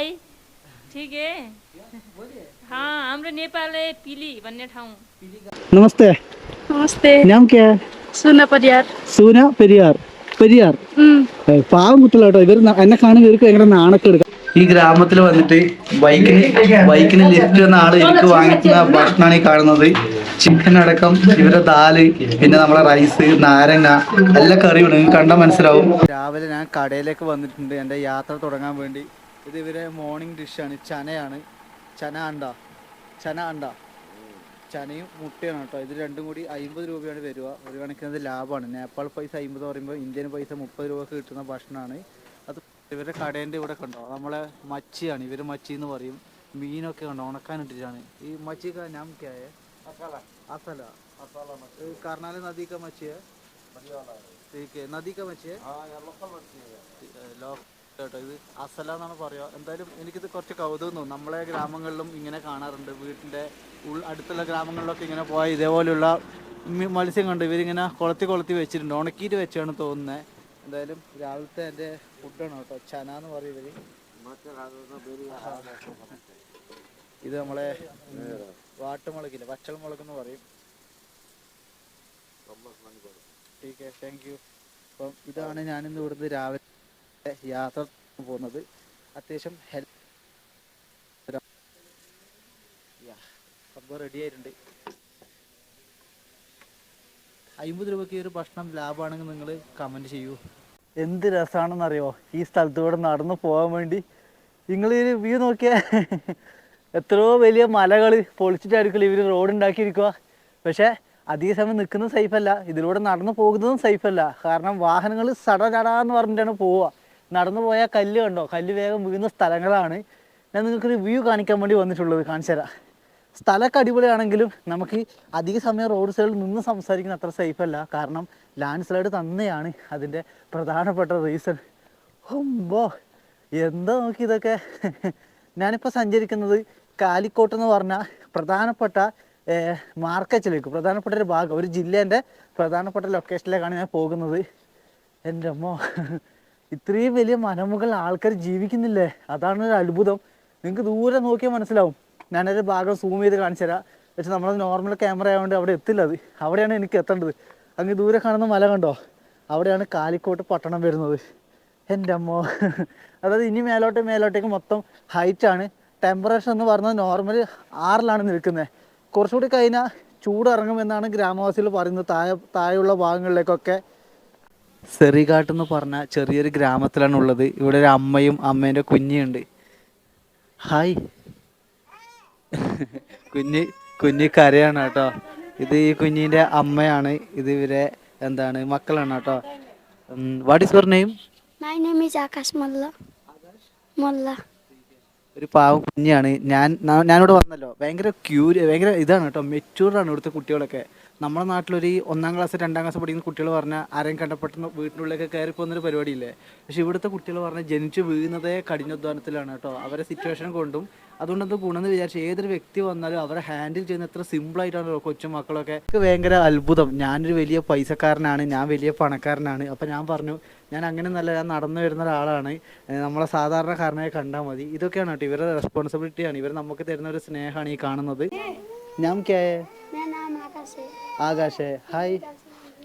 High ठिक है हाँ हाम्रो नेपाल है पिली भन्ने ठाउँ नमस्ते നമസ്തേ नाम क्या है സുന പരിയാർ സൂന പെരിയാർ പെരിയാർ ഏ, പാവം കുട്ടികളാട്ടോ ഇവർ എന്നെ കാണുമ്പോൾ ഇവർക്ക് ഭയങ്കര നാണക്കെടുക്കാം ഈ ഗ്രാമത്തിൽ വന്നിട്ട് ബൈക്കിന് ബൈക്കിന് ലിഫ്റ്റ് എന്ന ആള് എനിക്ക് വാങ്ങിക്കുന്ന ഭക്ഷണമാണ് ഈ കാണുന്നത് ചിക്കൻ അടക്കം ഇവരെ ദാല് പിന്നെ നമ്മളെ റൈസ് നാരങ്ങ എല്ലാ കറിയും നിങ്ങൾക്ക് കണ്ടാൽ മനസ്സിലാവും രാവിലെ ഞാൻ കടയിലേക്ക് വന്നിട്ടുണ്ട് എൻ്റെ യാത്ര തുടങ്ങാൻ വേണ്ടി ഇത് ഇവരെ മോർണിംഗ് ഡിഷാണ് ചനയാണ് ചന അണ്ട ചന അണ്ട ചനയും മുട്ടയാണ് കേട്ടോ ഇത് രണ്ടും കൂടി അമ്പത് രൂപയാണ് വരിക ഒരു കണക്കിന് അത് ലാഭമാണ് നേപ്പാൾ പൈസ അമ്പത് പറയുമ്പോൾ ഇന്ത്യൻ പൈസ മുപ്പത് രൂപക്ക് കിട്ടുന്ന ഭക്ഷണമാണ് അത് ഇവരുടെ കടേൻ്റെ ഇവിടെ കണ്ടോ നമ്മളെ മച്ചിയാണ് ഇവർ മച്ചി എന്ന് പറയും മീനൊക്കെ കണ്ടോ ഉണക്കാനിട്ടിട്ടാണ് ഈ മച്ചി കാ നാം ക്യാ ഹൈ അസല ये करनाल नदी का मच्छी है ठीक है नदी का मच्छी है ലോക്കൽ കേട്ടോ. ഇത് അസല എന്നാണ് പറയുക. എന്തായാലും എനിക്കിത് കുറച്ച് കൗതുകം തോന്നും. നമ്മളെ ഗ്രാമങ്ങളിലും ഇങ്ങനെ കാണാറുണ്ട്. വീട്ടിന്റെ ഉൾ അടുത്തുള്ള ഗ്രാമങ്ങളിലൊക്കെ ഇങ്ങനെ പോയാൽ ഇതേപോലെയുള്ള മത്സ്യം കണ്ട് ഇവരിങ്ങനെ കൊളത്തി കൊളത്തി വെച്ചിട്ടുണ്ട്. ഉണക്കിയിട്ട് വെച്ചാണ് തോന്നുന്നത് എന്തായാലും രാവിലത്തെ എന്റെ ഫുഡാണ് കേട്ടോ. ചന എന്ന് പറയും ഇവർ. ഇത് നമ്മളെ വാട്ടുമുളകില്ല? വച്ചൽ മുളക് എന്ന് പറയും. ടീക്കെ താങ്ക് യു. അപ്പം ഇതാണ് ഞാനിന്ന് ഇവിടുന്ന് രാവിലെ യാത്ര പോകുന്നത്. അത്യാവശ്യം ഹെൽപ്പ് സംഭവം റെഡി ആയിട്ടുണ്ട്. അമ്പത് രൂപയ്ക്ക് ഒരു ഭക്ഷണം ലാഭമാണെങ്കിൽ നിങ്ങൾ കമന്റ് ചെയ്യൂ. എന്ത് രസമാണെന്നറിയോ ഈ സ്ഥലത്തൂടെ നടന്നു പോകാൻ വേണ്ടി. നിങ്ങൾ ഈ വ്യൂ നോക്കിയാൽ എത്രയോ വലിയ മലകൾ പൊളിച്ചിട്ടായിരിക്കും ഇവർ റോഡ് ഉണ്ടാക്കിയിരിക്കുക. പക്ഷേ അധിക സമയം നിൽക്കുന്നത് സേഫല്ല ഇതിലൂടെ നടന്നു പോകുന്നതും സേഫല്ല കാരണം വാഹനങ്ങൾ സടചടാന്ന് പറഞ്ഞിട്ടാണ് പോവുക. നടന്നു പോയാൽ കല്ല് കണ്ടോ? കല്ല് വേഗം വീഴുന്ന സ്ഥലങ്ങളാണ്. ഞാൻ നിങ്ങൾക്കൊരു വ്യൂ കാണിക്കാൻ വേണ്ടി വന്നിട്ടുള്ളത് കാണിച്ചു തരാം. സ്ഥലമൊക്കെ അടിപൊളിയാണെങ്കിലും നമുക്ക് അധിക സമയം റോഡ് സൈഡിൽ നിന്ന് സംസാരിക്കുന്ന അത്ര സേഫ് അല്ല. കാരണം ലാൻഡ് സ്ലൈഡ് തന്നെയാണ് അതിന്റെ പ്രധാനപ്പെട്ട റീസൺ ഹുമ്പോ എന്താ നോക്കി ഇതൊക്കെ? ഞാനിപ്പോൾ സഞ്ചരിക്കുന്നത് കാലിക്കോട്ട് എന്ന് പറഞ്ഞ പ്രധാനപ്പെട്ട മാർക്കറ്റിലേക്ക് പ്രധാനപ്പെട്ട ഒരു ഭാഗം ഒരു ജില്ലേന്റെ പ്രധാനപ്പെട്ട ലൊക്കേഷനിലേക്കാണ് ഞാൻ പോകുന്നത്. എന്റെ അമ്മോ. ഇത്രയും വലിയ മനമുകൾ ആൾക്കാർ ജീവിക്കുന്നില്ലേ? അതാണ് ഒരു അത്ഭുതം. നിങ്ങൾക്ക് ദൂരെ നോക്കിയാൽ മനസ്സിലാവും. ഞാനൊരു ഭാഗം സൂം ചെയ്ത് കാണിച്ചു തരാം. പക്ഷെ നമ്മൾ നോർമൽ ക്യാമറ ആയതുകൊണ്ട് അവിടെ എത്തില്ല അത്. അവിടെയാണ് എനിക്ക് എത്തേണ്ടത്. അങ്ങ് ദൂരെ കാണുന്ന മല കണ്ടോ? അവിടെയാണ് കാലിക്കോട്ട് പട്ടണം വരുന്നത്. എന്റെ അമ്മോ. അതായത് ഇനി മേലോട്ടേ മേലോട്ടേക്ക് മൊത്തം ഹൈറ്റാണ് ടെമ്പറേച്ചർ എന്ന് പറഞ്ഞാൽ നോർമൽ ആറിലാണ് നിൽക്കുന്നത് കുറച്ചുകൂടി കഴിഞ്ഞാൽ ചൂടിറങ്ങുമെന്നാണ് ഗ്രാമവാസികൾ പറയുന്നത്. താഴെ താഴെയുള്ള ഭാഗങ്ങളിലേക്കൊക്കെ സെറിഘാട്ട് എന്ന് പറഞ്ഞ ചെറിയൊരു ഗ്രാമത്തിലാണ് ഉള്ളത് ഇവിടെ ഒരു അമ്മയും അമ്മേന്റെ കുഞ്ഞിയുണ്ട്. ഹായ്. കുഞ്ഞ് കുഞ്ഞി കരയാണ് കേട്ടോ. ഇത് ഈ കുഞ്ഞിന്റെ അമ്മയാണ്. ഇത് ഇവരെ എന്താണ് മക്കളാണ് കേട്ടോ. What is your name my name is Akash Malla. Malla. ഒരു പാവം കുഞ്ഞിയാണ് ഞാൻ ഞാനിവിടെ വന്നല്ലോ. ഭയങ്കര ക്യൂരി ഭയങ്കര ഇതാണ് കേട്ടോ. മെച്ചൂർഡാണ് ഇവിടുത്തെ കുട്ടികളൊക്കെ. നമ്മുടെ നാട്ടിലൊരു ഒന്നാം ക്ലാസ് രണ്ടാം ക്ലാസ് പഠിക്കുന്ന കുട്ടികൾ പറഞ്ഞാൽ ആരെയും കണ്ടപ്പെട്ടെന്ന് വീട്ടിനുള്ളിലേക്ക് കയറി പോകുന്നൊരു പരിപാടിയില്ലേ? പക്ഷേ ഇവിടുത്തെ കുട്ടികൾ പറഞ്ഞാൽ ജനിച്ചു വീഴുന്നതേ കഠിനാധ്വാനത്തിലാണ് കേട്ടോ. അവരെ സിറ്റുവേഷൻ കൊണ്ടും അതുകൊണ്ട് അത് ഗുണമെന്ന് വിചാരിച്ച് ഏതൊരു വ്യക്തി വന്നാലും അവരെ ഹാൻഡിൽ ചെയ്യുന്ന എത്ര സിമ്പിളായിട്ടാണ് കൊച്ചു മക്കളൊക്കെ. എനിക്ക് ഭയങ്കര അത്ഭുതം. ഞാനൊരു വലിയ പൈസക്കാരനാണ് ഞാൻ വലിയ പണക്കാരനാണ്. അപ്പം ഞാൻ പറഞ്ഞു ഞാൻ അങ്ങനെ നല്ല ഞാൻ നടന്നു വരുന്ന ഒരാളാണ്. നമ്മളെ സാധാരണക്കാരനെ കണ്ടാൽ മതി. ഇതൊക്കെയാണ് കേട്ടോ ഇവരുടെ റെസ്പോൺസിബിലിറ്റിയാണ് ഇവർ നമുക്ക് തരുന്ന ഒരു സ്നേഹമാണ് ഈ കാണുന്നത്. ഞാൻ കേ आकाश है आकाश है हाय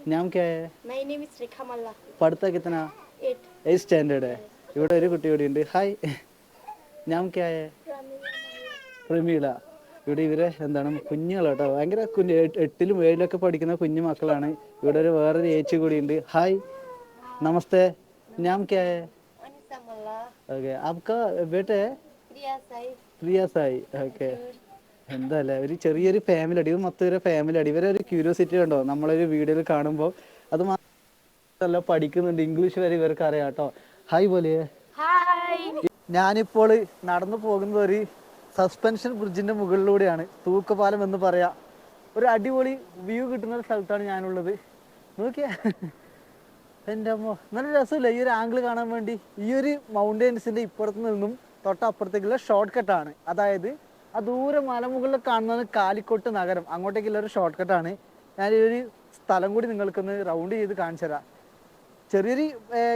नाम क्या है My name is Rekha Malla. പഠിത്ത കിത്തന Eight. Eight standard ഇവിടെ ഒരു കുട്ടി കൂടി ഉണ്ട് ഹായ് നാം ക്യാ ഹേ പ്രമീള ഇവിടെ ഇവരെ എന്താണ് കുഞ്ഞുങ്ങൾ കേട്ടോ ഭയങ്കര കുഞ്ഞ് എട്ട്- എട്ടിലും ഏഴിലൊക്കെ പഠിക്കുന്ന കുഞ്ഞു മക്കളാണ് ഇവിടെ ഒരു വേറൊരു ഏച്ചി കൂടി ഉണ്ട് ഹായ് നമസ്തേ നാം ക്യാ ഹേ Anisa Malla. ഓക്കെ आपका बेटे है Priya Sai. Priya Sai okay എന്തല്ലേ? ഒരു ചെറിയൊരു ഫാമിലി അടി. മൊത്തം ഒരു ഫാമിലി അടി. ഇവരെ ഒരു ക്യൂരിയോസിറ്റി ഉണ്ടോ നമ്മളൊരു വീഡിയോയിൽ കാണുമ്പോൾ അത് മാത്രമല്ല പഠിക്കുന്നുണ്ട്. ഇംഗ്ലീഷ് വരെ ഇവർക്ക് അറിയാം കേട്ടോ. ഹായ് പോലെ. ഞാനിപ്പോൾ നടന്നു പോകുന്നത് ഒരു സസ്പെൻഷൻ ബ്രിഡ്ജിന്റെ മുകളിലൂടെയാണ്. തൂക്കുപാലം എന്ന് പറയാം. ഒരു അടിപൊളി വ്യൂ കിട്ടുന്ന ഒരു സ്ഥലത്താണ് ഞാനുള്ളത്. നോക്കിയാ. എന്റെ അമ്മ നല്ല രസമില്ല? ഈ ഒരു ആംഗിൾ കാണാൻ വേണ്ടി. ഈ ഒരു മൗണ്ടൈൻസിന്റെ ഇപ്പുറത്ത് നിന്നും തൊട്ടപ്പുറത്തേക്കുള്ള ഷോർട്ട് കട്ടാണ് അതായത് ആ ദൂരെ മലമുകളിൽ കാണുന്നത് കാലിക്കോട്ട് നഗരം. അങ്ങോട്ടേക്കുള്ള ഒരു ഷോർട്ട് കട്ട് ആണ്. ഞാൻ ഈ ഒരു സ്ഥലം കൂടി നിങ്ങൾക്കൊന്ന് റൗണ്ട് ചെയ്ത് കാണിച്ചു തരാം. ചെറിയൊരു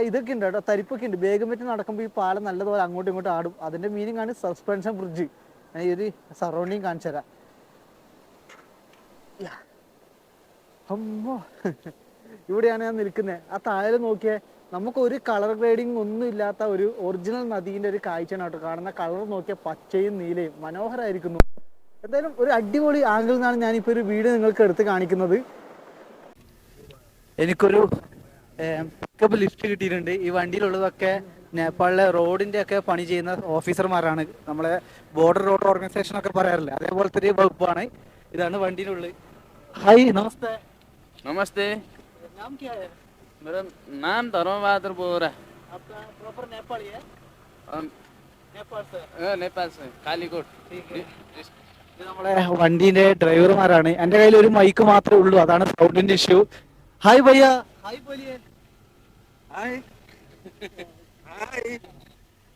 ഇതൊക്കെ ഉണ്ട് കേട്ടോ. തരിപ്പൊക്കെ ഉണ്ട്. വേഗം പറ്റി നടക്കുമ്പോൾ ഈ പാലം നല്ലതുപോലെ അങ്ങോട്ടും ഇങ്ങോട്ടും ആടും. അതിന്റെ മീനിങ് ആണ് സസ്പെൻഷൻ ബ്രിഡ്ജ് ഞാൻ ഈ ഒരു സറൗണ്ടിങ് കാണിച്ചു തരാം. അമ്മോ. ഇവിടെയാണ് ഞാൻ നിൽക്കുന്നത് ആ താഴെ നോക്കിയേ. നമുക്ക് ഒരു കളർ ഗ്രേഡിംഗ് ഒന്നും ഇല്ലാത്ത ഒരു ഒറിജിനൽ നദീന്റെ ഒരു കാഴ്ചയാണ് കേട്ടോ കാണുന്ന കളർ നോക്കിയ പച്ചയും നീലയും. മനോഹരമായിരിക്കുന്നു എന്തായാലും ഒരു അടിപൊളി ആംഗിൾ നിന്നാണ് ഞാനിപ്പോൾ ഒരു വീഡിയോ നിങ്ങൾക്ക് എടുത്ത് കാണിക്കുന്നത്. എനിക്കൊരു പിക്കപ്പ് ലിസ്റ്റ് കിട്ടിയിട്ടുണ്ട്. ഈ വണ്ടിയിലുള്ളതൊക്കെ നേപ്പാളിലെ റോഡിന്റെ ഒക്കെ പണി ചെയ്യുന്ന ഓഫീസർമാരാണ് നമ്മളെ ബോർഡർ റോഡ് ഓർഗനൈസേഷൻ ഒക്കെ പറയാറില്ല? അതേപോലത്തെ ഒരു വകുപ്പാണ്. ഇതാണ് വണ്ടിയിലുള്ളത്. ഹായ് നമസ്തേ. നമസ്തേ. मेरा नाम धर्म बहादुर बोरा आपका प्रॉपर नेपाली है हम नेपाल से अ, नेपाल से कालीकोट ठीक है डिस- ഇത് നമ്മളെ വണ്ടീന്റെ ഡ്രൈവർമാരാണ് എന്റെ കയ്യിൽ ഒരു മൈക്ക് മാത്രമേ ഉള്ളൂ അതാണ് സൗണ്ടിന്റെ ഇഷ്യൂ ഹായ് ഭയ്യ ഹായ് പോലിയേ ഹായ്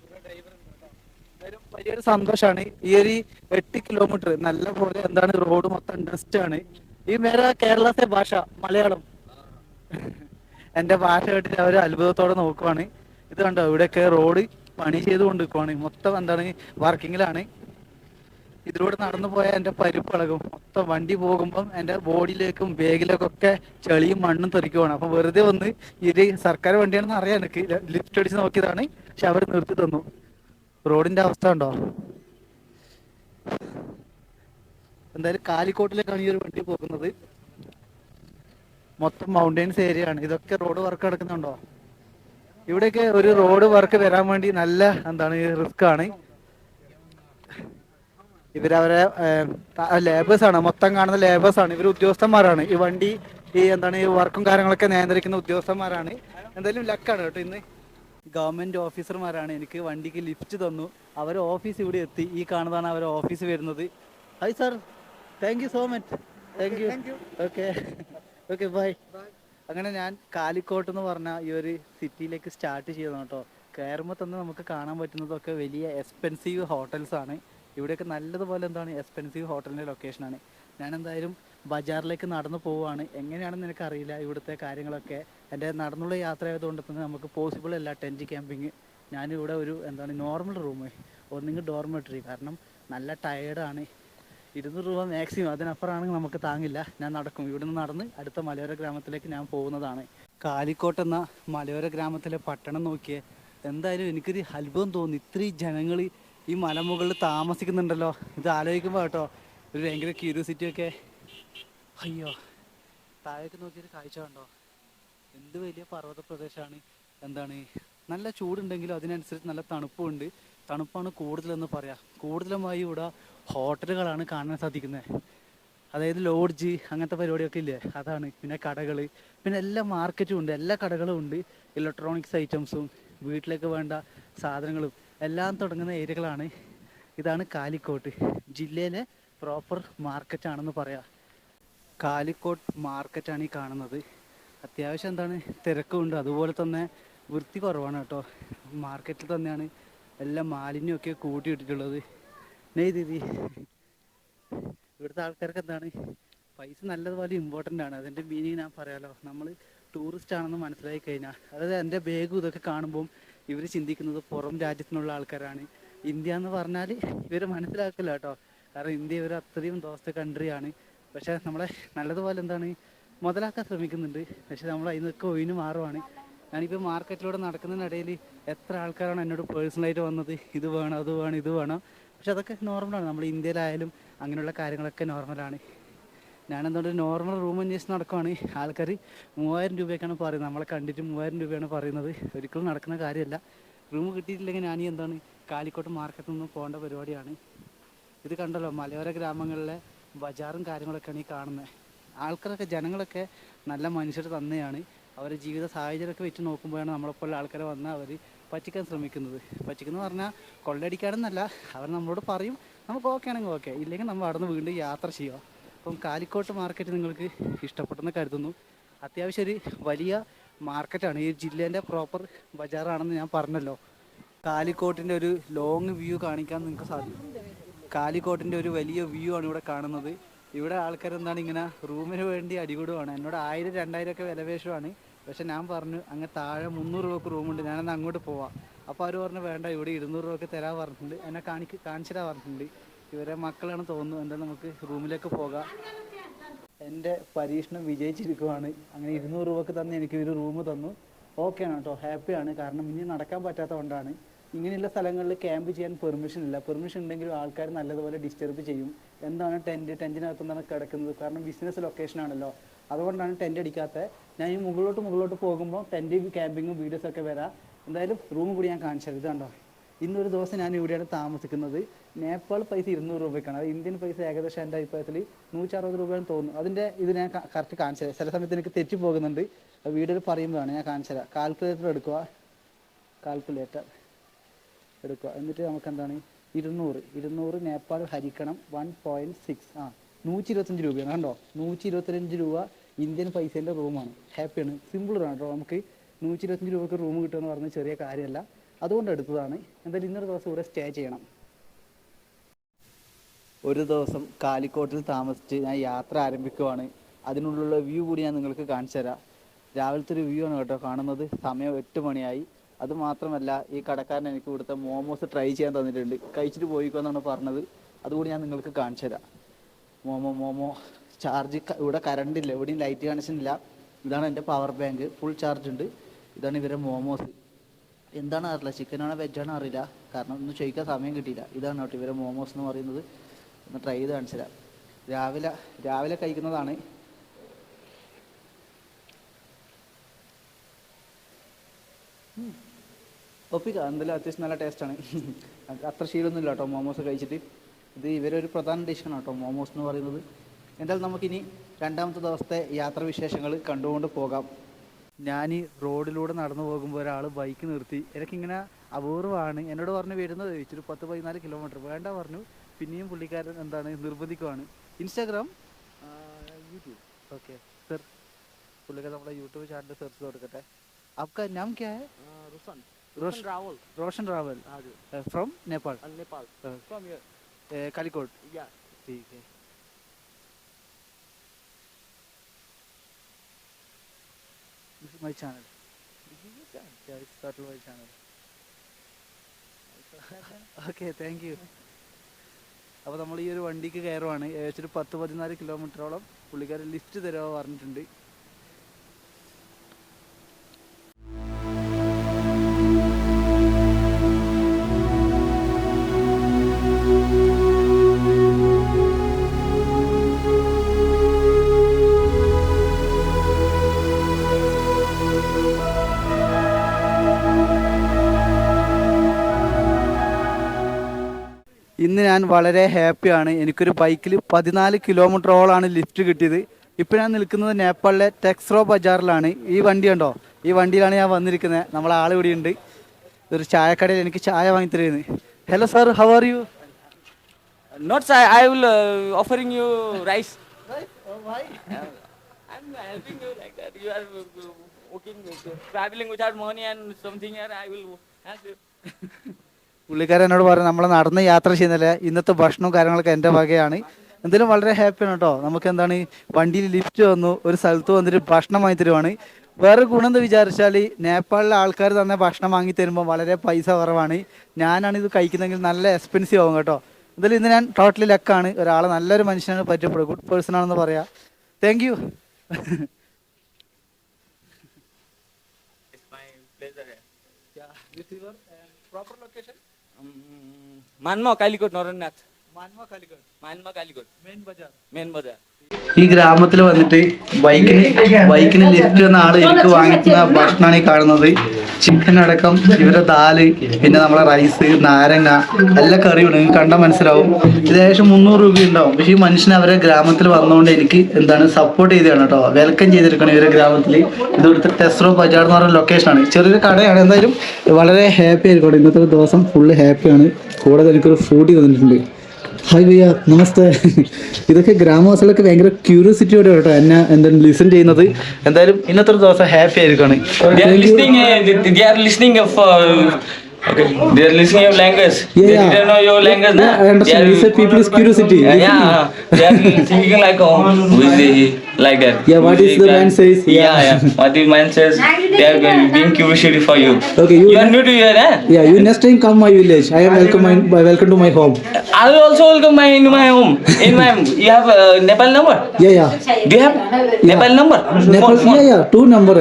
എന്തായാലും വലിയൊരു സന്തോഷാണ് ഈ ഒരു എട്ട് കിലോമീറ്റർ നല്ല പോലെ എന്താണ് റോഡ് മൊത്തം ഡസ്റ്റ് ആണ് ഈ മേര കേരളത്തെ ഭാഷ മലയാളം എന്റെ ഭാഷ കേട്ടിട്ട് അവർ അത്ഭുതത്തോടെ നോക്കുവാണ്. ഇത് കണ്ടോ? ഇവിടെയൊക്കെ റോഡ് പണി ചെയ്ത് കൊണ്ടിരിക്കുവാണ് മൊത്തം എന്താണ്? വർക്കിങ്ങിലാണ്. ഇതിലൂടെ നടന്നു പോയാൽ എന്റെ പരിപ്പ് ഇളകും. മൊത്തം വണ്ടി പോകുമ്പം എന്റെ ബോഡിയിലേക്കും ബാഗിലേക്കും ഒക്കെ ചെളിയും മണ്ണും തെറിക്കുവാണ്. അപ്പൊ വെറുതെ വന്ന് ഇത് സർക്കാർ വണ്ടിയാണെന്ന് അറിയാം എനിക്ക്. ലിഫ്റ്റ് അടിച്ച് നോക്കിയതാണ്. പക്ഷെ അവർ നിർത്തി തന്നു. റോഡിന്റെ അവസ്ഥ ഉണ്ടോ എന്തായാലും കാലിക്കോട്ടിലേക്കാണ് ഈ ഒരു വണ്ടി പോകുന്നത്. മൊത്തം മൗണ്ടൈൻസ് ഏരിയ ആണ്. ഇതൊക്കെ റോഡ് വർക്ക് നടക്കുന്നുണ്ടോ? ഇവിടെയൊക്കെ ഒരു റോഡ് വർക്ക് വരാൻ വേണ്ടി നല്ല എന്താണ് റിസ്ക് ആണ്. ഇവരവരെ ലേബേഴ്സ് ആണ്. മൊത്തം കാണുന്ന ലേബേഴ്സ് ആണ്. ഇവർ ഉദ്യോഗസ്ഥന്മാരാണ്. ഈ വണ്ടി ഈ എന്താണ് ഈ വർക്കും കാര്യങ്ങളൊക്കെ നിയന്ത്രിക്കുന്ന ഉദ്യോഗസ്ഥന്മാരാണ്. എന്തായാലും ലക്കാണ് കേട്ടോ ഇന്ന്. ഗവൺമെന്റ് ഓഫീസർമാരാണ് എനിക്ക് വണ്ടിക്ക് ലിഫ്റ്റ് തന്നു. അവർ ഓഫീസ് ഇവിടെ എത്തി. ഈ കാണുന്നതാണ് അവരെ ഓഫീസ് വരുന്നത്. Hi sir thank you so much thank you okay okay bye അങ്ങനെ ഞാൻ കാലിക്കോട്ട് എന്ന് പറഞ്ഞ ഈ ഒരു സിറ്റിയിലേക്ക് സ്റ്റാർട്ട് ചെയ്തതാണ് കേട്ടോ. കയറുമ്പോൾ തന്നെ നമുക്ക് കാണാൻ പറ്റുന്നതൊക്കെ വലിയ എക്സ്പെൻസീവ് ഹോട്ടൽസ് ആണ്. ഇവിടെയൊക്കെ നല്ലതുപോലെ എന്താണ് എക്സ്പെൻസീവ് ഹോട്ടലിന്റെ ലൊക്കേഷനാണ് ഞാൻ എന്തായാലും ബജാറിലേക്ക് നടന്നു പോവുകയാണ്. എങ്ങനെയാണെന്ന് എനിക്കറിയില്ല ഇവിടുത്തെ കാര്യങ്ങളൊക്കെ. എന്റെ നടന്നുള്ള യാത്ര ആയതുകൊണ്ട് തന്നെ നമുക്ക് പോസിബിൾ അല്ല ടെന്റ് ക്യാമ്പിങ് ഞാനിവിടെ ഒരു എന്താണ് നോർമൽ റൂം ഒന്നെങ്കിൽ ഡോർമെട്രി കാരണം നല്ല ടയേർഡാണ് ഇരുന്നൂറ് രൂപ മാക്സിമം അതിനപ്പുറമാണെങ്കിൽ നമുക്ക് താങ്ങില്ല. ഞാൻ നടക്കും. ഇവിടുന്ന് നടന്ന് അടുത്ത മലയോര ഗ്രാമത്തിലേക്ക് ഞാൻ പോകുന്നതാണ്. കാലിക്കോട്ട് എന്ന മലയോര ഗ്രാമത്തിലെ പട്ടണം നോക്കിയേ എന്തായാലും എനിക്കൊരു അത്ഭുതം തോന്നി. ഇത്രയും ജനങ്ങൾ ഈ മലമുകളിൽ താമസിക്കുന്നുണ്ടല്ലോ. ഇത് ആലോചിക്കുമ്പോൾ കേട്ടോ ഒരു ഭയങ്കര ക്യൂരിയോസിറ്റി ഒക്കെ. അയ്യോ താഴേക്ക് നോക്കിയൊരു കാഴ്ച കണ്ടോ? എന്ത് വലിയ പർവത പ്രദേശമാണ് എന്താണ്? നല്ല ചൂടുണ്ടെങ്കിലും അതിനനുസരിച്ച് നല്ല തണുപ്പുണ്ട്. തണുപ്പാണ് കൂടുതലെന്ന് പറയാം. കൂടുതലുമായി ഇവിടെ ഹോട്ടലുകളാണ് കാണാൻ സാധിക്കുന്നത്. അതായത് ലോഡ്ജ് അങ്ങനത്തെ പരിപാടിയൊക്കെ ഇല്ലേ? അതാണ്. പിന്നെ കടകൾ പിന്നെ എല്ലാ മാർക്കറ്റും ഉണ്ട്. എല്ലാ കടകളും ഉണ്ട്. ഇലക്ട്രോണിക്സ് ഐറ്റംസും വീട്ടിലേക്ക് വേണ്ട സാധനങ്ങളും എല്ലാം തുടങ്ങുന്ന ഏരിയകളാണ്. ഇതാണ് കാലിക്കോട്ട്. ജില്ലയിലെ പ്രോപ്പർ മാർക്കറ്റാണെന്ന് പറയാം. കാലിക്കോട്ട് മാർക്കറ്റാണ് ഈ കാണുന്നത്. അത്യാവശ്യം എന്താണ്? തിരക്കുണ്ട് അതുപോലെ തന്നെ വൃത്തി കുറവാണ് കേട്ടോ. മാർക്കറ്റിൽ തന്നെയാണ് എല്ലാം മാലിന്യമൊക്കെ കൂട്ടിയിട്ടിട്ടുള്ളത്. നെയ് ദീദി. ഇവിടുത്തെ ആൾക്കാർക്ക് എന്താണ്? പൈസ നല്ലതുപോലെ ഇമ്പോർട്ടന്റ് ആണ്. അതിന്റെ മീനിങ് ഞാൻ പറയാലോ. നമ്മൾ ടൂറിസ്റ്റ് ആണെന്ന് മനസ്സിലായി കഴിഞ്ഞാൽ അതായത് എന്റെ ബാഗും ഇതൊക്കെ കാണുമ്പോൾ ഇവർ ചിന്തിക്കുന്നത് പുറം രാജ്യത്തിനുള്ള ആൾക്കാരാണ്. ഇന്ത്യ എന്ന് പറഞ്ഞാൽ ഇവർ മനസ്സിലാക്കില്ല കേട്ടോ. കാരണം ഇന്ത്യ ഒരു അത്രയും ദോസ്ത കൺട്രിയാണ് പക്ഷേ നമ്മളെ നല്ലതുപോലെ എന്താണ്? മുതലാക്കാൻ ശ്രമിക്കുന്നുണ്ട്. പക്ഷേ നമ്മൾ അതിൽ നിന്നൊക്കെ ഒഴിഞ്ഞു മാറുവാണ്. ഞാനിപ്പോൾ മാർക്കറ്റിലൂടെ നടക്കുന്നതിനിടയിൽ എത്ര ആൾക്കാരാണ് എന്നോട് പേഴ്സണലായിട്ട് വന്നത്? ഇത് വേണം അത് വേണം ഇത് വേണം? പക്ഷെ അതൊക്കെ നോർമലാണ് നമ്മൾ ഇന്ത്യയിലായാലും അങ്ങനെയുള്ള കാര്യങ്ങളൊക്കെ നോർമലാണ് ഞാൻ എന്തുകൊണ്ട് നോർമൽ റൂം അന്വേഷിച്ച് നടക്കുവാണ്. ആൾക്കാർ മൂവായിരം രൂപയൊക്കെയാണ് പറയുന്നത്. നമ്മളെ കണ്ടിട്ട് മൂവായിരം രൂപയാണ് പറയുന്നത്. ഒരിക്കലും നടക്കുന്ന കാര്യമല്ല. റൂം കിട്ടിയിട്ടില്ലെങ്കിൽ ഞാൻ എന്താണ് കാലിക്കോട്ട് മാർക്കറ്റിൽ നിന്ന് പോകേണ്ട പരിപാടിയാണ്. ഇത് കണ്ടല്ലോ മലയോര ഗ്രാമങ്ങളിലെ ബജാറും കാര്യങ്ങളൊക്കെയാണ് ഈ കാണുന്നത് ആൾക്കാരൊക്കെ ജനങ്ങളൊക്കെ നല്ല മനുഷ്യർ തന്നെയാണ്. അവരുടെ ജീവിത സാഹചര്യമൊക്കെ വെച്ച് നോക്കുമ്പോഴാണ് നമ്മളെപ്പോലെ ആൾക്കാരെ വന്ന് അവർ പറ്റിക്കാൻ ശ്രമിക്കുന്നത്. പറ്റിക്കുന്നു പറഞ്ഞാൽ കൊള്ളയടിക്കാനെന്നല്ല. അവർ നമ്മളോട് പറയും നമുക്ക് ഓക്കെ ആണെങ്കിൽ ഓക്കെ ഇല്ലെങ്കിൽ നമ്മൾ അവിടെ നിന്ന് വീണ്ടും യാത്ര ചെയ്യുക. അപ്പം കാലിക്കോട്ട് മാർക്കറ്റ് നിങ്ങൾക്ക് ഇഷ്ടപ്പെട്ടെന്ന് കരുതുന്നു. അത്യാവശ്യം ഒരു വലിയ മാർക്കറ്റാണ് ഈ ജില്ലേന്റെ പ്രോപ്പർ ബജാറാണെന്ന് ഞാൻ പറഞ്ഞല്ലോ. കാലിക്കോട്ടിന്റെ ഒരു ലോങ് വ്യൂ കാണിക്കാൻ നിങ്ങൾക്ക് സാധിക്കും കാലിക്കോട്ടിന്റെ ഒരു വലിയ വ്യൂ ആണ് ഇവിടെ കാണുന്നത്. ഇവിടെ ആൾക്കാരെന്താണ് ഇങ്ങനെ റൂമിന് വേണ്ടി അടികൂടുവാണ് എന്നോട് ആയിരം രണ്ടായിരം ഒക്കെ വിലവേഷമാണ് പക്ഷെ ഞാൻ പറഞ്ഞു അങ്ങനെ താഴെ മുന്നൂറ് രൂപക്ക് റൂമുണ്ട് ഞാനന്ന് അങ്ങോട്ട് പോവാം. അപ്പോൾ അവർ പറഞ്ഞു വേണ്ട ഇവിടെ ഇരുന്നൂറ് രൂപക്ക് തരാൻ പറഞ്ഞിട്ടുണ്ട്. എന്നെ കാണിക്ക് കാണിച്ചിട്ടാ പറഞ്ഞിട്ടുണ്ട്. ഇവരെ മക്കളാണ് തോന്നുന്നു എന്താ നമുക്ക് റൂമിലേക്ക് പോകാം. എന്റെ പരീക്ഷണം വിജയിച്ചിരിക്കുവാണ്. അങ്ങനെ ഇരുന്നൂറ് രൂപക്ക് തന്നെ എനിക്ക് ഒരു റൂം തന്നു. ഓക്കെയാണ് കേട്ടോ ഹാപ്പിയാണ് കാരണം ഇനി നടക്കാൻ പറ്റാത്തതുകൊണ്ടാണ് ഇങ്ങനെയുള്ള സ്ഥലങ്ങളിൽ ക്യാമ്പ് ചെയ്യാൻ പെർമിഷൻ ഇല്ല. പെർമിഷൻ ഉണ്ടെങ്കിലും ആൾക്കാർ നല്ലതുപോലെ ഡിസ്റ്റർബ് ചെയ്യും. എന്താണ് ടെന്റ് ടെന്റിനകത്ത് നിന്നാണ് കിടക്കുന്നത്. കാരണം ബിസിനസ് ലൊക്കേഷൻ ആണല്ലോ. അതുകൊണ്ടാണ് ടെന്റ് അടിക്കാത്തത് ഞാൻ ഈ മുകളിലോട്ട് മുകളിലോട്ട് പോകുമ്പോൾ ടെന്റ് ക്യാമ്പിങ്ങും വീഡിയോസ് ഒക്കെ വരാം. എന്തായാലും റൂം കൂടി ഞാൻ കാണിച്ചത് കണ്ടോ? ഇന്നൊരു ദിവസം ഞാൻ ഇവിടെയാണ് താമസിക്കുന്നത്. നേപ്പാൾ പൈസ ഇരുന്നൂറ് രൂപയ്ക്കാണ്. അത് ഇന്ത്യൻ പൈസ ഏകദേശം എന്റെ അഭിപ്രായത്തിൽ നൂറ്ററുപത് രൂപയാണെന്ന് തോന്നുന്നു അതിന്റെ ഇത് ഞാൻ കറക്റ്റ് കാണിച്ചത് ചില സമയത്ത് എനിക്ക് തെറ്റി പോകുന്നുണ്ട്. വീഡിയോയിൽ പറയുമ്പോഴാണ് ഞാൻ കാണിച്ചത് കാൽക്കുലേറ്റർ എടുക്കുക. കാൽക്കുലേറ്റർ എടുക്കുക. എന്നിട്ട് നമുക്ക് എന്താണ് ഇരുന്നൂറ്. ഇരുന്നൂറ് നേപ്പാൾ ഹരിക്കണം വൺ പോയിന്റ് സിക്സ് ആ നൂറ്റി ഇരുപത്തഞ്ച് രൂപയാണ്. കണ്ടോ? നൂറ്റി ഇരുപത്തഞ്ച് രൂപ ഇന്ത്യൻ പൈസേന്റെ റൂമാണ്. ഹാപ്പിയാണ് സിമ്പിളാണ് കേട്ടോ. നമുക്ക് നൂറ്റി ഇരുപത്തഞ്ച് രൂപയ്ക്ക് റൂം കിട്ടുമെന്ന് പറഞ്ഞ ചെറിയ കാര്യമല്ല. അതുകൊണ്ട് എടുത്തതാണ്. എന്തായാലും ഇന്നൊരു ദിവസം ഇവിടെ സ്റ്റേ ചെയ്യണം. ഒരു ദിവസം കാലിക്കോട്ടിൽ താമസിച്ച് ഞാൻ യാത്ര ആരംഭിക്കുവാണ്. അതിനുള്ളിലുള്ള വ്യൂ കൂടി ഞാൻ നിങ്ങൾക്ക് കാണിച്ചു തരാം രാവിലത്തെ ഒരു വ്യൂ ആണ് കേട്ടോ കാണുന്നത്. സമയം എട്ട് മണിയായി. അത് മാത്രമല്ല ഈ കടക്കാരൻ എനിക്ക് ഇവിടുത്തെ മോമോസ് ട്രൈ ചെയ്യാൻ തന്നിട്ടുണ്ട്. കഴിച്ചിട്ട് പോയിക്കോ എന്നാണ് പറഞ്ഞത്. അതുകൂടി ഞാൻ നിങ്ങൾക്ക് കാണിച്ചു തരാം. മോമോ മോമോ ചാർജ് ഇവിടെ കറണ്ട് ഇല്ല ഇവിടെയും ലൈറ്റ് കണക്ഷൻ ഇല്ല. ഇതാണ് എന്റെ പവർ ബാങ്ക് ഫുൾ ചാർജ് ഉണ്ട്. ഇതാണ് ഇവരെ മോമോസ്. എന്താണ് അറിയില്ല ചിക്കനാണോ വെജാണോ അറിയില്ല. കാരണം ഒന്നും ചോദിക്കാൻ സമയം കിട്ടിയില്ല. ഇതാണ് കേട്ടോ ഇവരെ മോമോസ് എന്ന് പറയുന്നത്. ഒന്ന് ട്രൈ ചെയ്ത് കാണിച്ചു തരാം. രാവിലെ രാവിലെ കഴിക്കുന്നതാണ്. ഒപ്പിക്ക എന്തായാലും അത്യാവശ്യം നല്ല ടേസ്റ്റാണ് അത്ര ശീലമൊന്നുമില്ല കേട്ടോ മോമോസ് കഴിച്ചിട്ട് ഇത് ഇവരൊരു പ്രധാന ഡിഷാണ് കേട്ടോ മോമോസ് എന്ന് പറയുന്നത് എന്തായാലും നമുക്കിനി രണ്ടാമത്തെ ദിവസത്തെ യാത്ര വിശേഷങ്ങൾ കണ്ടുകൊണ്ട് പോകാം ഞാൻ ഈ റോഡിലൂടെ നടന്നു പോകുമ്പോൾ ഒരാൾ ബൈക്ക് നിർത്തി എനിക്കിങ്ങനെ അപൂർവമാണ് എന്നോട് പറഞ്ഞു വരുന്നത് ചോദിച്ചൊരു പത്ത് പതിനാല് കിലോമീറ്റർ വേണ്ട പറഞ്ഞു പിന്നെയും പുള്ളിക്കാരൻ എന്താണ് നിർബന്ധിക്കുവാണ് ഇൻസ്റ്റാഗ്രാം യൂട്യൂബ് ഓക്കെ സർ പുള്ളിക്കാരൻ നമ്മുടെ യൂട്യൂബ് ചാനൽ സെർച്ച് കൊടുക്കട്ടെ आपका नाम क्या है रोशन रोशन रावल रोशन रावल हाँ जी from Nepal and Nepal Uh, from here Kalikot yeah ठीक है This is my channel. Yeah, it's totally my channel. Okay thank you അപ്പോൾ നമ്മൾ ഈ ഒരു വണ്ടിക്ക് കയറുവാണ് ഏകദേശം ഒരു പത്ത് പതിനാല് കിലോമീറ്ററോളം പുള്ളിക്കാരൻ ലിഫ്റ്റ് തരുമോ പറഞ്ഞിട്ടുണ്ട് ഞാൻ വളരെ ഹാപ്പിയാണ് എനിക്കൊരു ബൈക്കിൽ പതിനാല് കിലോമീറ്ററോളാണ് ലിഫ്റ്റ് കിട്ടിയത്. ഇപ്പോൾ ഞാൻ നിൽക്കുന്നത് നേപ്പാളിലെ ടെക്സ്റോ ബജാറിലാണ്. ഈ വണ്ടി ഉണ്ടോ ഈ വണ്ടിയിലാണ് ഞാൻ വന്നിരിക്കുന്നത്. നമ്മളെ ആൾ ഇവിടെ ഉണ്ട്. ഒരു ചായക്കടയിൽ എനിക്ക് ചായ വാങ്ങി തരുന്നത് hello sir how are you not I that. You are uh, working uh, traveling without money and something here. I will help you. പുള്ളിക്കാരൻ എന്നോട് പറഞ്ഞു നമ്മൾ നടന്ന് യാത്ര ചെയ്യുന്നില്ല ഇന്നത്തെ ഭക്ഷണവും കാര്യങ്ങളൊക്കെ എന്റെ വകയാണ്. എന്തായാലും വളരെ ഹാപ്പിയാണ് കേട്ടോ. നമുക്ക് എന്താണ് വണ്ടിയിൽ ലിഫ്റ്റ് വന്നു ഒരു സ്ഥലത്ത് വന്നിട്ട് ഭക്ഷണം വാങ്ങി തരുവാണ്. വേറെ ഗുണം എന്ന് വിചാരിച്ചാൽ നേപ്പാളിലെ ആൾക്കാർ തന്നെ ഭക്ഷണം വാങ്ങി തരുമ്പോൾ വളരെ പൈസ കുറവാണ്. ഞാനാണ് ഇത് കഴിക്കുന്നതെങ്കിൽ നല്ല എക്സ്പെൻസീവ് ആവും കേട്ടോ. എന്തായാലും ഇന്ന് ഞാൻ ടോട്ടലി ലക്കാണ്. ഒരാളെ നല്ലൊരു മനുഷ്യനാണ് പറ്റപ്പെടും ഗുഡ് പേഴ്സൺ ആണെന്ന് പറയാം. താങ്ക് യു मानमा कालीकोट नरननाथ മെയിൻ ബജാർ. ഈ ഗ്രാമത്തിൽ വന്നിട്ട് ബൈക്കിന് ബൈക്കിന് ലിഫ്റ്റ് വന്ന ആൾ എനിക്ക് വാങ്ങിക്കുന്ന ഭക്ഷണമാണ് ഈ കാണുന്നത്. ചിക്കൻ അടക്കം ഇവരെ ദാൽ പിന്നെ നമ്മളെ റൈസ് നാരങ്ങ എല്ലാ കറിയും നിങ്ങൾക്ക് കണ്ടാൽ മനസ്സിലാവും. ഇത് ഏകദേശം മുന്നൂറ് രൂപ ഉണ്ടാവും. പക്ഷെ ഈ മനുഷ്യൻ അവരെ ഗ്രാമത്തിൽ വന്നുകൊണ്ട് എനിക്ക് എന്താണ് സപ്പോർട്ട് ചെയ്തതാണ് കേട്ടോ. വെൽക്കം ചെയ്തിരിക്കണം ഇവരെ ഗ്രാമത്തിൽ ഇത് ഇവിടുത്തെ ടെസ്റോ ബജാർ എന്ന് പറയുന്ന ലൊക്കേഷനാണ് ചെറിയൊരു കടയാണ്. എന്തായാലും വളരെ ഹാപ്പി ആയിരിക്കും ഇന്നത്തെ ദിവസം ഫുള്ള് ഹാപ്പിയാണ് കൂടെ എനിക്കൊരു ഫ്രൂട്ടി തന്നിട്ടുണ്ട്. ഹായ് ഭയ്യ നമസ്തേ. ഇതൊക്കെ ഗ്രാമവാസികളൊക്കെ ഭയങ്കര ക്യൂരിയോസിറ്റിയോടെ കേട്ടോ എന്നെ എന്തായാലും ലിസൺ ചെയ്യുന്നത്. എന്തായാലും ഇന്നത്തെ ഒരു ദിവസം ഹാപ്പി ആയിരിക്കാണ് they uh, uh. Yeah, yeah. Yeah. Yeah, yeah. Like, oh, that. Yeah, what is the man says? Yeah, Yeah. yeah. What the man says, they are being being curiosity for you. Okay, you- you are new to here, eh? Yeah, you next time come my village. I am welcome my welcome to my home. I will also welcome my in my home. In my you have uh, Nepal number. Yeah, yeah. Do you have Nepal number? Nepal, Phone, phone. yeah, yeah. Two number.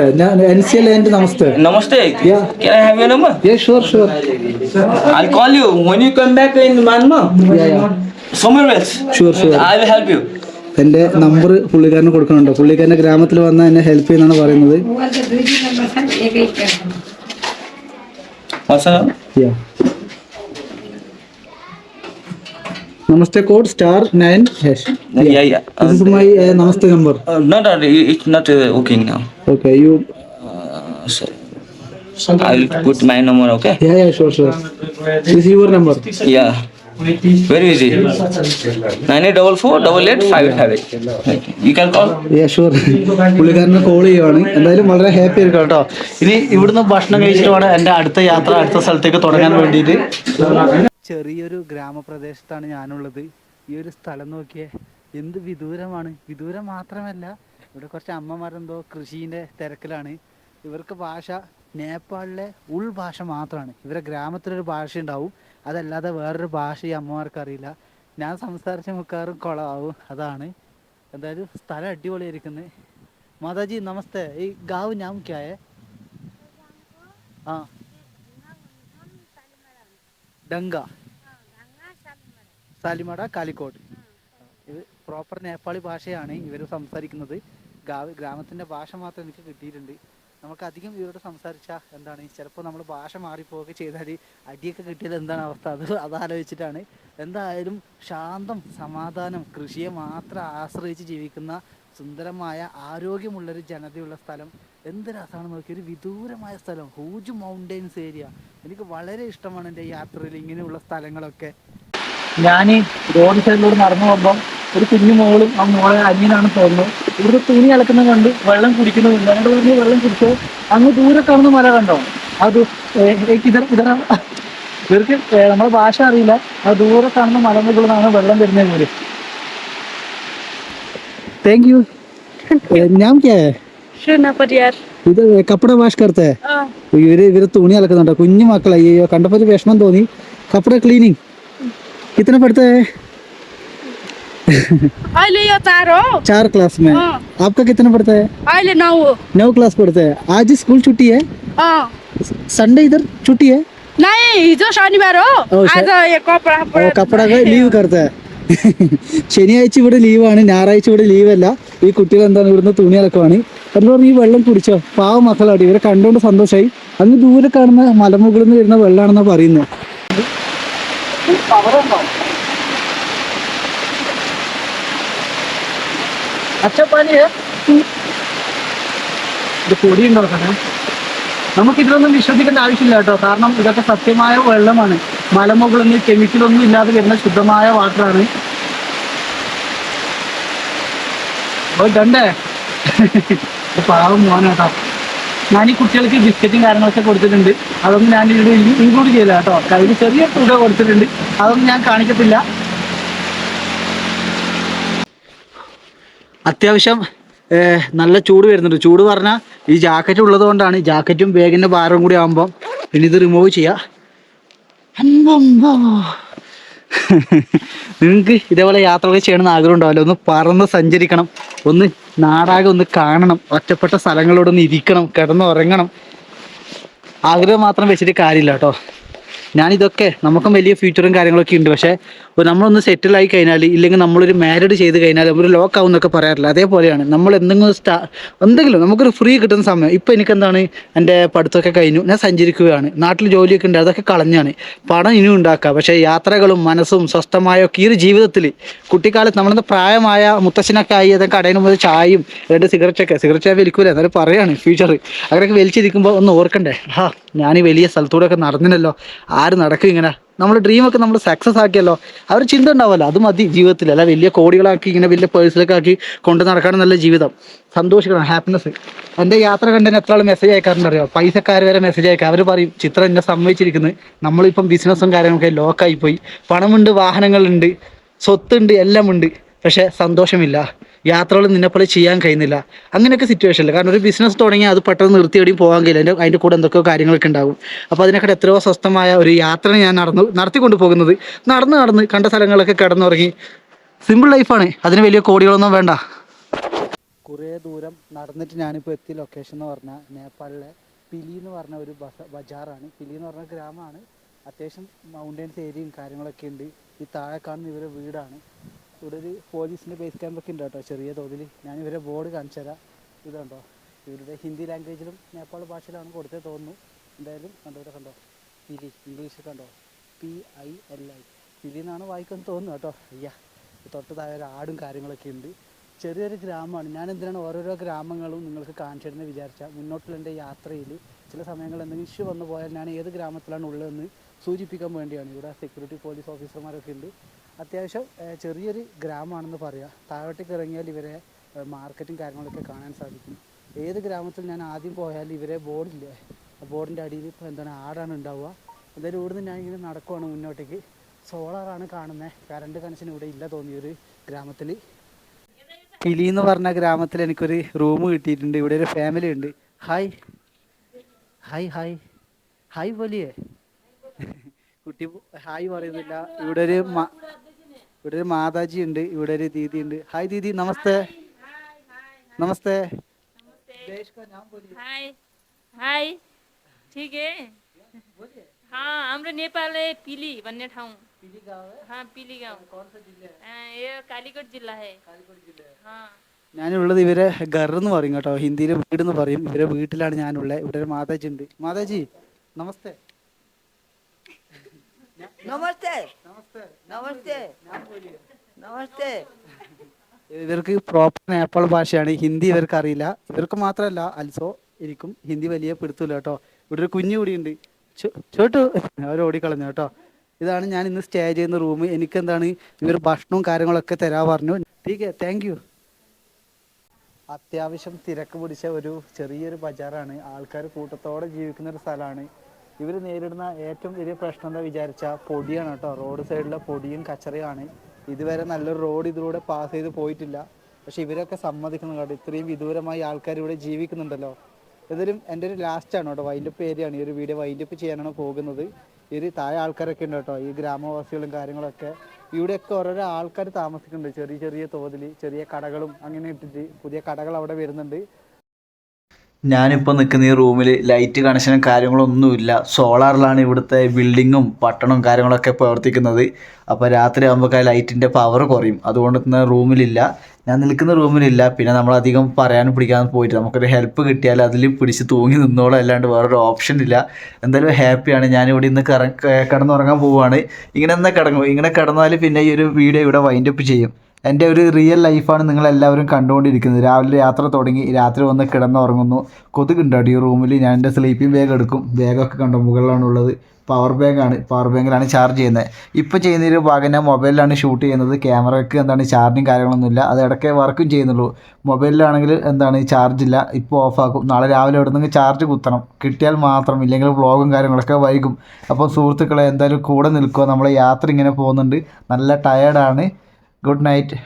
NCL and Namaste. Namaste. Yeah. Can I have your number? Yeah, sure, sure. I'll call you when you come back in Myanmar. Yeah, yeah. Somewhere else. Sure, sure. I will help you. എന്റെ number പുള്ളിക്കാരന് കൊടുക്കണുണ്ട് പുള്ളിക്കാരന്റെ ഗ്രാമത്തിൽ വന്ന എന്നെ help ചെയ്യുന്നതാണ് പറയുന്നത്? Yeah. Namaste code star nine hash Yeah, yeah. My namaste number Uh, no, no, it- it's not uh, working now. Okay you Uh. I will put my number, okay? Yeah yeah sure. This is your Yeah. Very easy. Nine eight double four double eight five eight five eight. You can call. Yeah sure. പുള്ളിക്കാരനെ call ചെയ്യുവാണ് എന്തായാലും വളരെ happy ആയിരിക്കും കേട്ടോ ഇനി ഇവിടുന്ന് ഭക്ഷണം കഴിച്ചിട്ട് വേണം എന്റെ അടുത്ത യാത്ര അടുത്ത സ്ഥലത്തേക്ക് തുടങ്ങാൻ വേണ്ടിയിട്ട് ചെറിയൊരു ഗ്രാമപ്രദേശത്താണ് ഞാനുള്ളത് ഈ ഒരു സ്ഥലം നോക്കിയേ എന്ത് വിദൂരമാണ് വിദൂരം മാത്രമല്ല ഇവിടെ കുറച്ച് അമ്മമാരെന്തോ കൃഷീന്റെ തിരക്കിലാണ് ഇവർക്ക് ഭാഷ നേപ്പാളിലെ ഉൾഭാഷ മാത്രമാണ് ഇവരെ ഗ്രാമത്തിലൊരു ഭാഷ ഉണ്ടാവും അതല്ലാതെ വേറൊരു ഭാഷ ഈ അമ്മമാർക്ക് അറിയില്ല ഞാൻ സംസാരിച്ച മിക്കവാറും കുളമാവും അതാണ്. എന്തായാലും സ്ഥലം അടിപൊളിയായിരിക്കുന്നത് മാതാജി നമസ്തേ. ഈ ഗാവ് ഞാൻ ക്യാ ഹേ ആ. ഡങ്ക സാലിമട കാലിക്കോട്. ഇത് പ്രോപ്പർ നേപ്പാളി ഭാഷയാണ് ഇവർ സംസാരിക്കുന്നത്. ഗ്രാമത്തിന്റെ ഭാഷ മാത്രം എനിക്ക് കിട്ടിയിട്ടുണ്ട്. നമുക്ക് അധികം ഇവരോട് സംസാരിച്ചാൽ എന്താണ് ചിലപ്പോൾ നമ്മൾ ഭാഷ മാറിപ്പോവുക ചെയ്താൽ അടിയൊക്കെ കിട്ടിയത് എന്താണ് അവസ്ഥ? അത് അതാലോചിച്ചിട്ടാണ്. എന്തായാലും ശാന്തം സമാധാനം കൃഷിയെ മാത്രം ആശ്രയിച്ച് ജീവിക്കുന്ന സുന്ദരമായ ആരോഗ്യമുള്ളൊരു ജനതയുള്ള സ്ഥലം. എന്ത് രസമാണ് നോക്കി ഒരു വിദൂരമായ സ്ഥലം. Huge mountains area. എനിക്ക് വളരെ ഇഷ്ടമാണ് എന്റെ യാത്രയിൽ ഇങ്ങനെയുള്ള സ്ഥലങ്ങളൊക്കെ. ഞാൻ റോഡ് സൈഡിലൂടെ നടന്നു പോകുമ്പോൾ ഒരു കുഞ്ഞു മോളും ആ മോളെ അനിയനാണ് തോന്നുന്നു ഇവിടുത്തെ തുണി അലക്കുന്നത് കണ്ട് വെള്ളം കുടിക്കുന്നുണ്ട് ഞങ്ങളുടെ പറഞ്ഞ് വെള്ളം കുടിച്ചോ. അങ്ങ് ദൂരെ കാണുന്ന മല കണ്ടോ? അത് ഇതര ഇതര. ഇവർക്ക് നമ്മളെ ഭാഷ അറിയില്ല. ആ ദൂരെ കാണുന്ന മലമുകളിൽ നിന്നാണ് വെള്ളം വരുന്നത് പോലും താങ്ക് യു Padiyar. ഇത് കപ്പട വാഷ് കറുത്തേ ഇവർ ഇവർ തുണി അലക്കുന്നുണ്ടോ. കുഞ്ഞു മക്കളെ അയ്യോ കണ്ടപ്പോ ഒരു വിഷമം തോന്നി. കപ്പട ക്ലീനിങ് कितने पढ़ते हैं अहिले यो चार हो चार क्लास में अँ, आपका कितना पढ़ता है अहिले नौ हो नौ क्लास पढ़ते हैं आज स्कूल छुट्टी है अँ, संडे इधर छुट्टी है नै हिजो शनिबार हो ओ, श- आज यो कपडा और कपड़ा का ലീവ് करता है ശനിയാഴ്ച ഇവിടെ ലീവാണ് ഞായറാഴ്ച ഇവിടെ ലീവല്ല ഈ കുട്ടികൾ എന്താണ് ഇവിടുന്ന് തുണി അലക്കുവാണ് എന്ന് പറഞ്ഞ് ഈ വെള്ളം കുടിച്ചോ പാവ മക്കളാണ് ഇവരെ കണ്ടുകൊണ്ട് സന്തോഷമായി അങ്ങ് ദൂരെ കാണുന്ന മലമുകളിൽ നിന്ന് വരുന്ന വെള്ളമാണെന്നാണ് പറയുന്നത് अच्छा पानी है ഇത് പൊടി ഉണ്ടാക്കണേ നമുക്ക് ഇതിലൊന്നും വിശ്വസിക്കേണ്ട ആവശ്യമില്ല കേട്ടോ കാരണം ഇതൊക്കെ സത്യമായ വെള്ളമാണ് മലമുകളൊന്നും കെമിക്കലൊന്നും ഇല്ലാതെ വരുന്ന ശുദ്ധമായ വാട്ടറാണ് ഓ ഡണ്ടേ ഇത് പാവം മോനാട്ടോ ഞാൻ ഈ കുട്ടികൾക്ക് ബിസ്ക്കറ്റും കാര്യങ്ങളൊക്കെ കൊടുത്തിട്ടുണ്ട്. അതൊന്നും ഞാൻ ഇവിടെ ഇൻക്ലൂഡ് ചെയ്യില്ല കേട്ടോ. കയ്യിൽ ചെറിയ തുക കൊടുത്തിട്ടുണ്ട്. അതൊന്നും ഞാൻ കാണിക്കത്തില്ല. അത്യാവശ്യം നല്ല ചൂട് വരുന്നുണ്ട്. ചൂട് പറഞ്ഞാൽ ഈ ജാക്കറ്റ് ഉള്ളത് കൊണ്ടാണ് ജാക്കറ്റും ബാഗിന്റെ ഭാരവും കൂടി ആകുമ്പോൾ പിന്നെ ഇത് റിമൂവ് ചെയ്യാം. അമ്പമ്പോ. നിങ്ങൾക്ക് ഇതേപോലെ യാത്രകൾ ചെയ്യണമെന്ന് ആഗ്രഹം ഉണ്ടാവില്ല ഒന്ന് പറന്ന് സഞ്ചരിക്കണം. ഒന്ന് നാടാകെ ഒന്ന് കാണണം. ഒറ്റപ്പെട്ട സ്ഥലങ്ങളോടൊന്ന് ഇരിക്കണം. കിടന്നുറങ്ങണം. ആഗ്രഹം മാത്രം വെച്ചിട്ട് കാര്യമില്ല കേട്ടോ. ഞാനിതൊക്കെ നമുക്കും വലിയ ഫ്യൂച്ചറും കാര്യങ്ങളൊക്കെ ഉണ്ട്. പക്ഷേ ഒരു നമ്മളൊന്ന് സെറ്റിൽ ആയി കഴിഞ്ഞാൽ ഇല്ലെങ്കിൽ നമ്മളൊരു മാരിഡ് ചെയ്ത് കഴിഞ്ഞാൽ നമ്മളൊരു ലോക്ക് ആവും എന്നൊക്കെ പറയാറില്ല? അതേപോലെയാണ്. നമ്മൾ എന്തെങ്കിലും സ്റ്റാ എന്തെങ്കിലും നമുക്കൊരു ഫ്രീ കിട്ടുന്ന സമയം. ഇപ്പം എനിക്ക് എന്താണ് എന്റെ പഠിത്തമൊക്കെ കഴിഞ്ഞു. ഞാൻ സഞ്ചരിക്കുകയാണ്. നാട്ടിൽ ജോലിയൊക്കെ ഉണ്ട്. അതൊക്കെ കളഞ്ഞാണ്. പണം ഇനിയും ഉണ്ടാക്കുക പക്ഷേ യാത്രകളും മനസ്സും സ്വസ്ഥമായ ഒക്കെ ഈ ഒരു ജീവിതത്തിൽ കുട്ടിക്കാലത്ത് നമ്മളെന്താ പ്രായമായ മുത്തശ്ശനൊക്കെ ആയി അതൊക്കെ കടയിൽ മുതൽ ചായയും രണ്ട് സിഗരറ്റൊക്കെ സിഗരറ്റ് വലിക്കൂല. എന്നാലും പറയാണ് ഫ്യൂച്ചർ അങ്ങനെയൊക്കെ വലിച്ചിരിക്കുമ്പോൾ ഒന്ന് ഓർക്കണ്ടേ? ആ ഞാൻ ഈ വലിയ സ്ഥലത്തൂടെ ഒക്കെ നടന്നില്ലല്ലോ. ആര് നടക്കും ഇങ്ങനെ? നമ്മുടെ ഡ്രീമൊക്കെ നമ്മൾ സക്സസ് ആക്കിയല്ലോ. അവർ ചിന്ത ഉണ്ടാവുമല്ലോ. അത് മതി ജീവിതത്തിൽ. അല്ല വലിയ കോടികളാക്കി ഇങ്ങനെ വലിയ പേഴ്സിലൊക്കെ ആക്കി കൊണ്ട് നടക്കാണ് നല്ല ജീവിതം. സന്തോഷിക്കണം. ഹാപ്പിനെസ് എന്റെ യാത്ര കണ്ടതിന് എത്ര ആൾ മെസ്സേജ് അയക്കാറുണ്ട് അറിയോ? പൈസക്കാർ വരെ മെസ്സേജ് അയക്കാം. അവർ പറയും ചിത്രം എന്നെ സമ്മതിച്ചിരിക്കുന്നത് നമ്മളിപ്പം ബിസിനസ്സും കാര്യങ്ങളൊക്കെ ലോക്കായി പോയി. പണമുണ്ട് വാഹനങ്ങളുണ്ട് സ്വത്തുണ്ട് എല്ലാം ഉണ്ട് പക്ഷെ സന്തോഷമില്ല. യാത്രകൾ നിന്നെപ്പോലെ ചെയ്യാൻ കഴിയുന്നില്ല. അങ്ങനെയൊക്കെ സിറ്റുവേഷനില്ല കാരണം ഒരു ബിസിനസ് തുടങ്ങിയാൽ അത് പെട്ടെന്ന് നിർത്തി എവിടെയും പോകാൻ കഴിയില്ല. അതിന്റെ അതിന്റെ കൂടെ എന്തൊക്കെയോ കാര്യങ്ങളൊക്കെ ഉണ്ടാകും അപ്പോൾ അതിനൊക്കെ എത്രയോ സ്വസ്ഥമായ ഒരു യാത്ര ഞാൻ നടന്നു നടത്തിക്കൊണ്ട് പോകുന്നത്. നടന്ന് നടന്ന് കണ്ട സ്ഥലങ്ങളൊക്കെ കിടന്നുറങ്ങി. സിമ്പിൾ ലൈഫാണ് അതിന് വലിയ കോടികളൊന്നും വേണ്ട. കുറേ ദൂരം നടന്നിട്ട് ഞാനിപ്പോൾ എത്തിയ ലൊക്കേഷൻ എന്ന് പറഞ്ഞാൽ നേപ്പാളിലെ പിലി എന്ന് പറഞ്ഞ ഒരു ബസ ബജാറാണ്. പിലി എന്ന് പറഞ്ഞ ഗ്രാമമാണ്. അത്യാവശ്യം മൗണ്ടൻസ് ഏരിയയും കാര്യങ്ങളൊക്കെ ഉണ്ട്. ഈ താഴെ കാണുന്ന ഇവരുടെ വീടാണ്. ഇവിടെ ഒരു പോലീസിന്റെ ബേസ് ക്യാമ്പൊക്കെ ഉണ്ട് കേട്ടോ ചെറിയ തോതിൽ. ഞാൻ ഇവരെ ബോർഡ് കാണിച്ചു തരാം. ഇതുണ്ടോ? ഇവരുടെ ഹിന്ദി ലാംഗ്വേജിലും നേപ്പാൾ ഭാഷയിലാണ് കൊടുത്തേ തോന്നുന്നു. എന്തായാലും കണ്ടോ ഇവിടെ കണ്ടോ? പിലി ഇംഗ്ലീഷ് കണ്ടോ? P I L I Pili എന്നാണ് വായിക്കുമെന്ന് തോന്നുന്നു കേട്ടോ. അയ്യാ തൊട്ട് താഴെ ആടും കാര്യങ്ങളൊക്കെ ഉണ്ട്. ചെറിയൊരു ഗ്രാമമാണ്. ഞാൻ എന്തിനാണ് ഓരോരോ ഗ്രാമങ്ങളും നിങ്ങൾക്ക് കാണിച്ചു തരുന്നത് വിചാരിച്ചാൽ മുന്നോട്ടുള്ള എന്റെ യാത്രയിൽ ചില സമയങ്ങളിൽ എന്തെങ്കിലും ഇഷ്യൂ വന്നു പോയാൽ ഞാൻ ഏത് ഗ്രാമത്തിലാണ് ഉള്ളതെന്ന് സൂചിപ്പിക്കാൻ വേണ്ടിയാണ്. ഇവിടെ സെക്യൂരിറ്റി പോലീസ് ഓഫീസർമാരൊക്കെ ഉണ്ട്. അത്യാവശ്യം ചെറിയൊരു ഗ്രാമമാണെന്ന് പറയാം. താഴോട്ടേക്ക് ഇറങ്ങിയാൽ ഇവരെ മാർക്കറ്റും കാര്യങ്ങളൊക്കെ കാണാൻ സാധിക്കും. ഏത് ഗ്രാമത്തിൽ ഞാൻ ആദ്യം പോയാൽ ഇവരെ ബോർഡില്ലേ? ബോർഡിന്റെ അടിയിൽ ഇപ്പോൾ എന്താണ് ആടാണ് ഉണ്ടാവുക. എന്തായാലും ഇവിടുന്ന് ഞാൻ ഇങ്ങനെ നടക്കുവാണ് മുന്നോട്ടേക്ക്. സോളാറാണ് കാണുന്നത് കറണ്ട് കണക്ഷൻ ഇവിടെ ഇല്ല തോന്നിയൊരു ഗ്രാമത്തിൽ. കിളി എന്ന് പറഞ്ഞ ഗ്രാമത്തിൽ എനിക്കൊരു റൂം കിട്ടിയിട്ടുണ്ട്. ഇവിടെ ഒരു ഫാമിലി ഉണ്ട്. ഹായ്. Hi hi. ഹായ് പോലിയേ കുട്ടി ഹായ് പറയുന്നില്ല ഇവിടെ ഒരു മ- ഇവിടെ ഒരു മാതാജി ഉണ്ട് ഇവിടെ ഒരു ദീദി ഉണ്ട് ഹായ് ദീദി നമസ്തേ നമസ്തേ देश का नाम बोलिए हाय हाय ठीक है हाँ हाम्रो नेपाल है पिली भन्ने ठाउँ पीली गाँव है हाँ पिली गाउँ कौन सा जिला है अँ, यो कालीकोट जिल्ला है कालीकोट जिला है हाँ ഞാനുള്ളത് ഇവരെ ഗർ എന്ന് പറയും കേട്ടോ ഹിന്ദിയിൽ വീട് എന്ന് പറയും ഇവരെ വീട്ടിലാണ് ഞാനുള്ളത് ഇവിടെ ഒരു മാതാജി ഉണ്ട് മാതാജി നമസ്തേ നമസ്തേ. നമസ്തേ. നമസ്തേ. ഇവർക്ക് പ്രോപ്പർ നേപ്പാൾ ഭാഷയാണ്. ഹിന്ദി ഇവർക്ക് അറിയില്ല. ഇവർക്ക് മാത്രമല്ല അൽസോ എനിക്കും ഹിന്ദി വലിയ പിടുത്തില്ല കേട്ടോ. ഇവിടെ ഒരു കുഞ്ഞു കൂടിയുണ്ട് ചോട്ടു. അവർ ഓടിക്കളഞ്ഞു കേട്ടോ. ഇതാണ് ഞാൻ ഇന്ന് സ്റ്റേ ചെയ്യുന്ന റൂം. എനിക്ക് എന്താണ് ഇവർ ഭക്ഷണവും കാര്യങ്ങളൊക്കെ തരാ പറഞ്ഞു. ടീക്ക് താങ്ക് യു അത്യാവശ്യം തിരക്ക് പിടിച്ച ഒരു ചെറിയൊരു ബജാറാണ്. ആൾക്കാർ കൂട്ടത്തോടെ ജീവിക്കുന്ന ഒരു സ്ഥലമാണ്. ഇവർ നേരിടുന്ന ഏറ്റവും വലിയ പ്രശ്നം എന്താ വിചാരിച്ചാൽ പൊടിയാണ് കേട്ടോ. റോഡ് സൈഡിലെ പൊടിയും കച്ചറയുമാണ്. ഇതുവരെ നല്ലൊരു റോഡ് ഇതിലൂടെ പാസ് ചെയ്ത് പോയിട്ടില്ല. പക്ഷെ ഇവരൊക്കെ സമ്മതിക്കണം കേട്ടോ. ഇത്രയും വിദൂരമായി ആൾക്കാർ ഇവിടെ ജീവിക്കുന്നുണ്ടല്ലോ. ഇതിലും എന്റെ ഒരു ലാസ്റ്റ് ആണ് കേട്ടോ. വൈൻഡപ്പ് ഏരിയയാണ് ഈ ഒരു വീഡിയോ വൈൻഡപ്പ് ചെയ്യാനാണ് പോകുന്നത്. ഈ ഒരു താഴെ ആൾക്കാരൊക്കെ ഉണ്ട് കേട്ടോ. ഈ ഗ്രാമവാസികളും കാര്യങ്ങളൊക്കെ. ഇവിടെയൊക്കെ ഓരോരോ ആൾക്കാർ താമസിക്കുന്നുണ്ട്. ചെറിയ ചെറിയ തോതിൽ ചെറിയ കടകളും അങ്ങനെ ഇട്ടിട്ട് പുതിയ കടകൾ അവിടെ വരുന്നുണ്ട്. ഞാനിപ്പോൾ നിൽക്കുന്ന ഈ റൂമിൽ ലൈറ്റ് കണക്ഷനും കാര്യങ്ങളൊന്നുമില്ല. സോളാറിലാണ് ഇവിടുത്തെ ബിൽഡിങ്ങും പട്ടണവും കാര്യങ്ങളൊക്കെ പ്രവർത്തിക്കുന്നത്. അപ്പോൾ രാത്രി ആകുമ്പോൾ ലൈറ്റിന്റെ പവർ കുറയും. അതുകൊണ്ട് തന്നെ റൂമിലില്ല. ഞാൻ നിൽക്കുന്ന റൂമിലില്ല. പിന്നെ നമ്മൾ അധികം പറയാനും പിടിക്കാനും പോയിട്ട് നമുക്കൊരു ഹെൽപ്പ് കിട്ടിയാൽ അതിൽ പിടിച്ച് തൂങ്ങി നിന്നോളൂ. അല്ലാണ്ട് വേറൊരു ഓപ്ഷൻ ഇല്ല. എന്തായാലും ഹാപ്പിയാണ് ഞാനിവിടെ ഇന്ന് കറ കിടന്നുറങ്ങാൻ പോവുകയാണ്. ഇങ്ങനെ തന്നെ കിടങ്ങും. ഇങ്ങനെ കിടന്നാൽ പിന്നെ ഈ ഒരു വീഡിയോ ഇവിടെ വൈൻഡപ്പ് ചെയ്യും. എന്റെ ഒരു റിയൽ ലൈഫാണ് നിങ്ങളെല്ലാവരും കണ്ടുകൊണ്ടിരിക്കുന്നത്. രാവിലെ യാത്ര തുടങ്ങി രാത്രി വന്ന് കിടന്നുറങ്ങുന്നു. കൊതുകുണ്ട് ഈ റൂമിൽ ഞാൻ എന്റെ സ്ലീപ്പിംഗ് ബാഗ് എടുക്കും. ബാഗൊക്കെ കണ്ടോ? മുകളിലാണുള്ളത്. പവർ ബാങ്കാണ് പവർ ബാങ്കിലാണ് ചാർജ് ചെയ്യുന്നത്. ഇപ്പോൾ ചെയ്യുന്നതിന് ഭാഗം ഞാൻ മൊബൈലിലാണ് ഷൂട്ട് ചെയ്യുന്നത്. ക്യാമറയ്ക്ക് എന്താണ് ചാർജിങ് കാര്യങ്ങളൊന്നുമില്ല. അത് ഇടയ്ക്ക് വർക്കും ചെയ്യുന്നുള്ളൂ. മൊബൈലിലാണെങ്കിൽ എന്താണ് ചാർജ് ഇല്ല. ഇപ്പോൾ ഓഫാക്കും നാളെ രാവിലെ എവിടെ നിന്ന് ചാർജ് കുത്തണം. കിട്ടിയാൽ മാത്രം. ഇല്ലെങ്കിൽ വ്ളോഗും കാര്യങ്ങളൊക്കെ വൈകും. അപ്പോൾ സുഹൃത്തുക്കളെ എന്തായാലും കൂടെ നിൽക്കുക. നമ്മളെ യാത്ര ഇങ്ങനെ പോകുന്നുണ്ട്. നല്ല ടയേർഡാണ് ഗുഡ് നൈറ്റ്